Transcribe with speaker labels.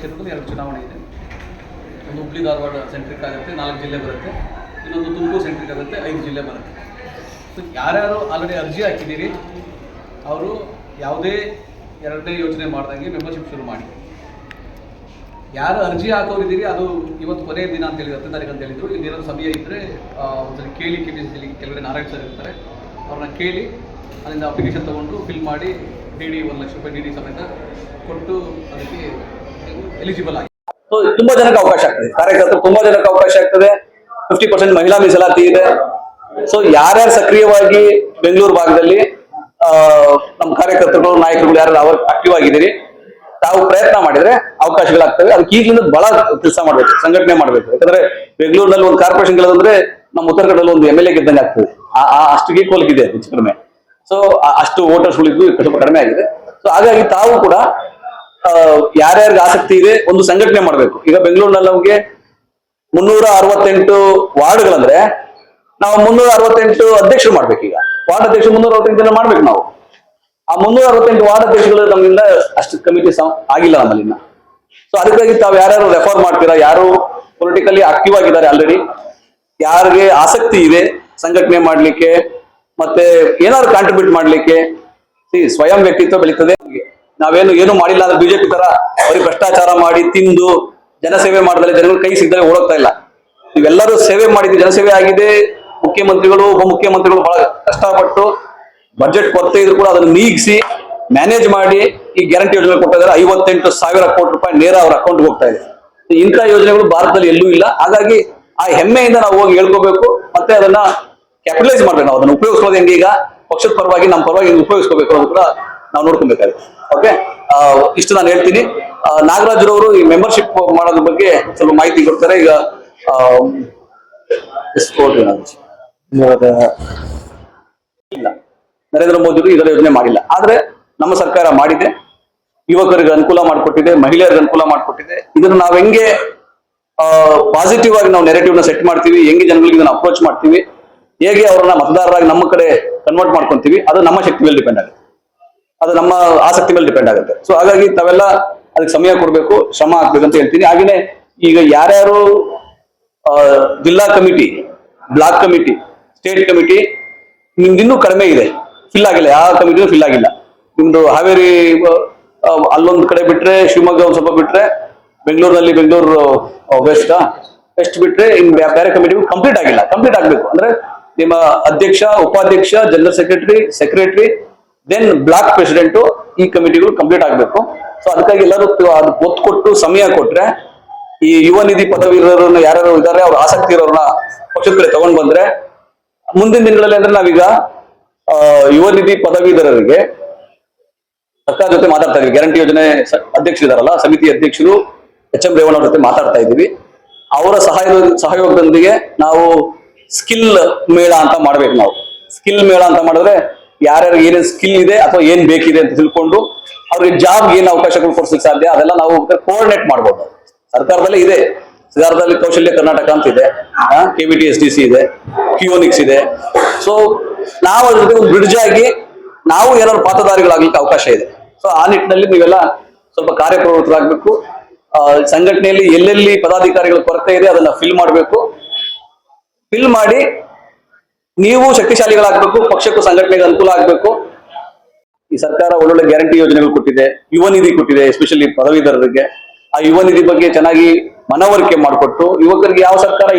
Speaker 1: ಕ್ಷೇತ್ರದಲ್ಲಿ ಎರಡು ಚುನಾವಣೆ ಇದೆ. ಒಂದು ಹುಬ್ಳಿ ಧಾರವಾಡ ಸೆಂಟ್ರಿಕ್ ಆಗುತ್ತೆ, ನಾಲ್ಕು ಜಿಲ್ಲೆ ಬರುತ್ತೆ.
Speaker 2: ಇನ್ನೊಂದು ತುಮಕೂರು ಸೆಂಟ್ರಿಕ್ ಆಗುತ್ತೆ, ಐದು ಜಿಲ್ಲೆ ಬರುತ್ತೆ. ಸೊ ಯಾರ್ಯಾರು ಆಲ್ರೆಡಿ ಅರ್ಜಿ ಹಾಕಿದ್ದೀರಿ, ಅವರು ಯಾವುದೇ ಎರಡನೇ ಯೋಜನೆ ಮಾಡ್ದಂಗೆ ಮೆಂಬರ್ಶಿಪ್ ಶುರು ಮಾಡಿ. ಯಾರು ಅರ್ಜಿ ಹಾಕೋರಿದ್ದೀರಿ, ಅದು ಇವತ್ತು ಕೊನೆಯ ದಿನ ಅಂತ ಹೇಳಿದ್ರು ಹತ್ತು ತಾರೀಕು ಅಂತ ಹೇಳಿದ್ರು. ಇಲ್ಲಿ ಏನಾದರೂ ಸಮಯ ಇದ್ದರೆ ಒಂದ್ಸರಿ ಕೇಳಿ ಕೇಳಿ ಕೆಲವಡೆ ನಾರಾಯಣ ಸರ್ ಇರ್ತಾರೆ. ಅವ್ರನ್ನ ಕೇಳಿ ಅಲ್ಲಿಂದ ಅಪ್ಲಿಕೇಶನ್ ತೊಗೊಂಡು ಫಿಲ್ ಮಾಡಿ, ಡಿ ಡಿ ಒಂದು ಲಕ್ಷ ರೂಪಾಯಿ, ಡಿ ಡಿ ಸಮೇತ ಕೊಟ್ಟು ಅದಕ್ಕೆ ಎಲಿಜಿಬಲ್ ಆಗಿ.
Speaker 1: ತುಂಬಾ ಜನಕ್ಕೆ ಅವಕಾಶ ಆಗ್ತದೆ. ಕಾರ್ಯಕರ್ತರು ತುಂಬಾ ಜನಕ್ಕೆ ಅವಕಾಶ ಆಗ್ತದೆ. ಫಿಫ್ಟಿ ಪರ್ಸೆಂಟ್ ಮಹಿಳಾ ಮೀಸಲಾತಿ ಇದೆ. ಸೊ ಯಾರ್ಯಾರು ಸಕ್ರಿಯವಾಗಿ ಬೆಂಗಳೂರು ಭಾಗದಲ್ಲಿ ನಮ್ಮ ಕಾರ್ಯಕರ್ತರು ನಾಯಕರುಗಳು ಯಾರು ಅವರು ಆಕ್ಟಿವ್ ಆಗಿದ್ದೀರಿ, ತಾವು ಪ್ರಯತ್ನ ಮಾಡಿದ್ರೆ ಅವಕಾಶಗಳಾಗ್ತವೆ. ಅದಕ್ಕೆ ಈಗಲಿಂದ ಬಹಳ ಕೆಲಸ ಮಾಡ್ಬೇಕು, ಸಂಘಟನೆ ಮಾಡ್ಬೇಕು. ಯಾಕಂದ್ರೆ ಬೆಂಗಳೂರಿನಲ್ಲಿ ಒಂದು ಕಾರ್ಪೊರೇಷನ್ ಗೆಲ್ಲೋದಂದ್ರೆ ನಮ್ಮ ಉತ್ತರ ಕನ್ನಡದಲ್ಲಿ ಒಂದು ಎಂ ಎಲ್ ಎ ಗೆದ್ದಂಗೆ ಆಗ್ತದೆ. ಆ ಅಷ್ಟು ಈಕ್ವಲ್ ಇದೆ ಹೆಚ್ಚು ಕಡಿಮೆ. ಸೊ ಅಷ್ಟು ವೋಟರ್ಸ್ಗಳಿದ್ದು ಕಡಿಮೆ ಆಗಿದೆ. ಸೊ ಹಾಗಾಗಿ ತಾವು ಕೂಡ ಯಾರ್ಯಾರಿಗೆ ಆಸಕ್ತಿ ಇದೆ ಒಂದು ಸಂಘಟನೆ ಮಾಡಬೇಕು. ಈಗ ಬೆಂಗಳೂರಿನಲ್ಲಿ ನಮಗೆ ಮುನ್ನೂರ ಅರವತ್ತೆಂಟು ವಾರ್ಡ್ಗಳಂದ್ರೆ ನಾವು ಮುನ್ನೂರ ಅರವತ್ತೆಂಟು ಅಧ್ಯಕ್ಷರು ಮಾಡ್ಬೇಕು ಈಗ. ವಾರ್ಡ್ ಅಧ್ಯಕ್ಷ ಮುನ್ನೂರ ಅರವತ್ತೆಂಟು ಜನ ಮಾಡ್ಬೇಕು ನಾವು. ಆ ಮುನ್ನೂರ ಅರವತ್ತೆಂಟು ವಾರ್ಡ್ ಅಧ್ಯಕ್ಷಗಳು ನಮ್ಮಿಂದ ಅಷ್ಟು ಕಮಿಟಿ ಆಗಿಲ್ಲ ನಮ್ಮಲ್ಲಿ ಸೊ ಅದಕ್ಕಾಗಿ ತಾವು ಯಾರ್ಯಾರು ರೆಫರ್ ಮಾಡ್ತೀರಾ, ಯಾರು ಪೊಲಿಟಿಕಲಿ ಆಕ್ಟಿವ್ ಆಗಿದ್ದಾರೆ ಆಲ್ರೆಡಿ ಯಾರಿಗೆ ಆಸಕ್ತಿ ಇದೆ ಸಂಘಟನೆ ಮಾಡ್ಲಿಕ್ಕೆ, ಮತ್ತೆ ಏನಾದ್ರು ಕಾಂಟ್ರಿಬ್ಯೂಟ್ ಮಾಡ್ಲಿಕ್ಕೆ ಸ್ವಯಂ ವ್ಯಕ್ತಿತ್ವ ಬೆಳೀತದೆ ನಾವೇನು ಏನು ಮಾಡಿಲ್ಲ ಅಂದ್ರೆ ಬಿಜೆಪಿ ತರ ಅವ್ರಿಗೆ ಭ್ರಷ್ಟಾಚಾರ ಮಾಡಿ ತಿಂದು ಜನಸೇವೆ ಮಾಡಿದ್ರೆ ಜನಗಳ ಕೈ ಸಿಗ್ದಲೆ ಓಡೋಗ್ತಾ ಇಲ್ಲ. ನೀವೆಲ್ಲರೂ ಸೇವೆ ಮಾಡಿದ್ವಿ ಜನಸೇವೆ ಆಗಿದೆ. ಮುಖ್ಯಮಂತ್ರಿಗಳು, ಉಪಮುಖ್ಯಮಂತ್ರಿಗಳು ಬಹಳ ಕಷ್ಟಪಟ್ಟು ಬಜೆಟ್ ಕೊರತೆ ಇದ್ರು ಕೂಡ ಅದನ್ನು ನೀಗಿಸಿ ಮ್ಯಾನೇಜ್ ಮಾಡಿ ಈ ಗ್ಯಾರಂಟಿ ಯೋಜನೆ ಕೊಟ್ಟಿದ್ದಾರೆ. ಐವತ್ತೆಂಟು ಸಾವಿರ ಕೋಟಿ ರೂಪಾಯಿ ನೇರ ಅವ್ರ ಅಕೌಂಟ್ಗೆ ಹೋಗ್ತಾ ಇದೆ. ಇಂಥ ಯೋಜನೆಗಳು ಭಾರತದಲ್ಲಿ ಎಲ್ಲೂ ಇಲ್ಲ. ಹಾಗಾಗಿ ಆ ಹೆಮ್ಮೆಯಿಂದ ನಾವು ಹೋಗಿ ಹೇಳ್ಕೋಬೇಕು ಮತ್ತೆ ಅದನ್ನ ಕ್ಯಾಪಿಟಲೈಸ್ ಮಾಡ್ಬೇಕು. ನಾವು ಅದನ್ನು ಉಪಯೋಗಿಸೋದು ಹೆಂಗೆ ಈಗ? ಪಕ್ಷದ ಪರವಾಗಿ ನಮ್ಮ ಪರವಾಗಿ ಉಪಯೋಗಿಸ್ಕೋಬೇಕು ಅನ್ನೋದು ಕೂಡ ನಾವು ನೋಡ್ಕೊಬೇಕಾಗುತ್ತೆ ಓಕೆ ಇಷ್ಟು ನಾನು ಹೇಳ್ತೀನಿ. ನಾಗರಾಜ್ ನಾಗರಾಜ್ರವರು ಈ ಮೆಂಬರ್ಶಿಪ್ ಮಾಡೋದ್ರ ಬಗ್ಗೆ ಸ್ವಲ್ಪ ಮಾಹಿತಿ ಕೊಡ್ತಾರೆ. ಈಗ ಇಲ್ಲ. ನರೇಂದ್ರ ಮೋದಿ ಇದರ ಯೋಜನೆ ಮಾಡಿಲ್ಲ. ಆದ್ರೆ ನಮ್ಮ ಸರ್ಕಾರ ಮಾಡಿದೆ. ಯುವಕರಿಗೆ ಅನುಕೂಲ ಮಾಡಿಕೊಟ್ಟಿದೆ ಮಹಿಳೆಯರಿಗೆ ಅನುಕೂಲ ಮಾಡಿಕೊಟ್ಟಿದೆ. ಇದನ್ನ ನಾವು ಹೆಂಗೆ ಪಾಸಿಟಿವ್ ಆಗಿ ನಾವು ನೆರೆಟಿವ್ನ ಸೆಟ್ ಮಾಡ್ತೀವಿ ಹೆಂಗೆ ಜನಗಳಿಗೆ ಇದನ್ನ ಅಪ್ರೋಚ್ ಮಾಡ್ತೀವಿ ಹೇಗೆ ಅವರನ್ನ ಮತದಾರರಾಗಿ ನಮ್ಮ ಕಡೆ ಕನ್ವರ್ಟ್ ಮಾಡ್ಕೊಂತೀವಿ ಅದು ನಮ್ಮ ಶಕ್ತಿ ಮೇಲೆ ಡಿಪೆಂಡ್ ಆಗುತ್ತೆ. ಅದು ನಮ್ಮ ಆಸಕ್ತಿ ಮೇಲೆ ಡಿಪೆಂಡ್ ಆಗುತ್ತೆ. ಸೊ ಹಾಗಾಗಿ ತಾವೆಲ್ಲ ಅದಕ್ಕೆ ಸಮಯ ಕೊಡಬೇಕು, ಶ್ರಮ ಹಾಕ್ಬೇಕಂತ ಹೇಳ್ತೀನಿ. ಹಾಗೇನೆ ಈಗ ಯಾರ್ಯಾರು ಜಿಲ್ಲಾ committee, block committee, state committee, ನಿಮ್ದಿನ್ನೂ ಕಡಿಮೆ ಇದೆ. ಫಿಲ್ ಆಗಿಲ್ಲ. ಯಾವ ಕಮಿಟಿನೂ ಫಿಲ್ ಆಗಿಲ್ಲ. ನಿಮ್ದು ಹಾವೇರಿ ಅಲ್ಲೊಂದು ಕಡೆ ಬಿಟ್ರೆ, ಶಿವಮೊಗ್ಗ ಒಂದು ಸ್ವಲ್ಪ ಬಿಟ್ರೆ, ಬೆಂಗಳೂರಿನಲ್ಲಿ ಬೆಂಗಳೂರು ವೆಸ್ಟ್ ವೆಸ್ಟ್ ಬಿಟ್ರೆ ಬ್ಯಾ- ಬೇರೆ ಕಮಿಟಿಗೂ ಕಂಪ್ಲೀಟ್ ಆಗಿಲ್ಲ. ಕಂಪ್ಲೀಟ್ ಆಗ್ಬೇಕು. ಅಂದ್ರೆ ನಿಮ್ಮ ಅಧ್ಯಕ್ಷ, ಉಪಾಧ್ಯಕ್ಷ general secretary secretary then block president ಈ ಕಮಿಟಿಗಳು ಕಂಪ್ಲೀಟ್ ಆಗ್ಬೇಕು. ಸೊ ಅದಕ್ಕಾಗಿ ಎಲ್ಲರೂ ಅದು ಒತ್ತು ಕೊಟ್ಟು ಸಮಯ ಕೊಟ್ರೆ ಈ ಯುವ ನಿಧಿ ಪದವೀಧರರನ್ನ ಯಾರ್ಯಾರು ಇದ್ದಾರೆ, ಅವ್ರ ಆಸಕ್ತಿ ಇರೋರನ್ನ ಪಕ್ಷದ ಕಡೆ ತಗೊಂಡ್ ಬಂದ್ರೆ ಮುಂದಿನ ದಿನಗಳಲ್ಲಿ ಅಂದ್ರೆ ನಾವೀಗ ಯುವ ನಿಧಿ ಪದವೀಧರರಿಗೆ ಸರ್ಕಾರ ಜೊತೆ ಮಾತಾಡ್ತಾ ಇದೀವಿ ಗ್ಯಾರಂಟಿ ಯೋಜನೆ ಅಧ್ಯಕ್ಷ ಅಧ್ಯಕ್ಷರಿದಾರಲ್ಲ ಸಮಿತಿ ಅಧ್ಯಕ್ಷರು ಎಚ್ ಎಂ ರೇವಣ್ಣ ಅವ್ರ ಜೊತೆ ಮಾತಾಡ್ತಾ ಇದ್ದೀವಿ. ಅವರ ಸಹಾಯ ಸಹಯೋಗದೊಂದಿಗೆ ನಾವು ಸ್ಕಿಲ್ ಮೇಳ ಅಂತ ಮಾಡ್ಬೇಕು ನಾವು. ಸ್ಕಿಲ್ ಮೇಳ ಅಂತ ಮಾಡಿದ್ರೆ ಯಾರ್ಯಾರು ಏನೇನು ಸ್ಕಿಲ್ ಇದೆ ಅಥವಾ ಏನ್ ಬೇಕಿದೆ ಅಂತ ತಿಳ್ಕೊಂಡು ಅವ್ರಿಗೆ ಜಾಬ್ ಏನ್ ಅವಕಾಶಗಳು ಕೊಡ್ಸಕ್ ಸಾಧ್ಯ ಅದೆಲ್ಲ ನಾವು ಕೋಆರ್ಡಿನೇಟ್ ಮಾಡ್ಬೋದು. ಸರ್ಕಾರದಲ್ಲಿ ಇದೆ. ಸರ್ಕಾರದಲ್ಲಿ ಕೌಶಲ್ಯ ಕರ್ನಾಟಕ ಅಂತ ಇದೆ. K V T S D C ಇದೆ. ಕ್ಯೂನಿಕ್ಸ್ ಇದೆ. ಸೊ ನಾವು ಅದ್ರ ಜೊತೆ ಒಂದು ಬ್ರಿಡ್ಜ್ ಆಗಿ ನಾವು ಏನಾದ್ರು ಪಾತ್ರಧಾರಿಗಳಾಗ್ಲಿಕ್ಕೆ ಅವಕಾಶ ಇದೆ. ಸೊ ಆ ನಿಟ್ಟಿನಲ್ಲಿ ನೀವೆಲ್ಲ ಸ್ವಲ್ಪ ಕಾರ್ಯಪ್ರವೃತ್ತರಾಗಬೇಕು. ಸಂಘಟನೆಯಲ್ಲಿ ಎಲ್ಲೆಲ್ಲಿ ಪದಾಧಿಕಾರಿಗಳ ಕೊರತೆ ಇದೆ ಅದನ್ನ ಫಿಲ್ ಮಾಡಬೇಕು. ಫಿಲ್ ಮಾಡಿ ನೀವು ಶಕ್ತಿಶಾಲಿಗಳಾಗಬೇಕು, ಪಕ್ಷಕ್ಕೂ ಸಂಘಟನೆಗೆ ಅನುಕೂಲ ಆಗಬೇಕು. ಈ ಸರ್ಕಾರ ಒಳ್ಳೊಳ್ಳೆ ಗ್ಯಾರಂಟಿ ಯೋಜನೆಗಳು ಕೊಟ್ಟಿದೆ, ಯುವ ನಿಧಿ ಕೊಟ್ಟಿದೆ ಎಸ್ಪೆಷಲಿ ಪದವೀಧರರಿಗೆ. ಆ ಯುವ ನಿಧಿ ಬಗ್ಗೆ ಚೆನ್ನಾಗಿ ಮನವರಿಕೆ ಮಾಡಿಕೊಟ್ಟು ಯುವಕರಿಗೆ ಯಾವ ಸರ್ಕಾರ